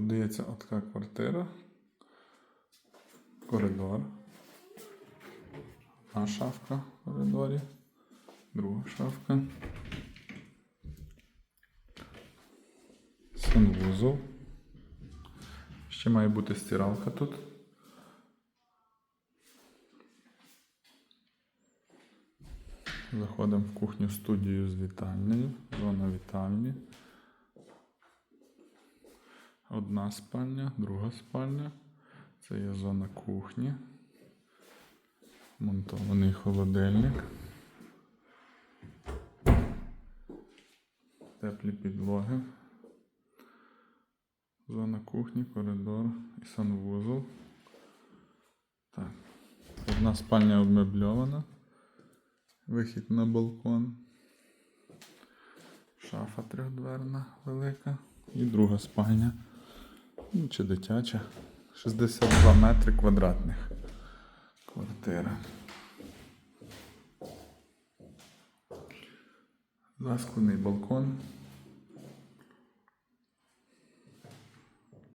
Подається така квартира. Коридор. Одна шафка в коридорі. Друга шафка. Санвузол. Ще має бути стиралка тут. Заходимо в кухню студію з вітальнею. Зона вітальні. Одна спальня, друга спальня. Це є зона кухні. Монтований холодильник. Теплі підлоги. Зона кухні, коридор і санвузол. Так. Одна спальня обмебльована. Вихід на балкон. Шафа трьохдверна велика. І друга спальня. Чи дитяча. 62 метри квадратних. Квартира. Засклений балкон.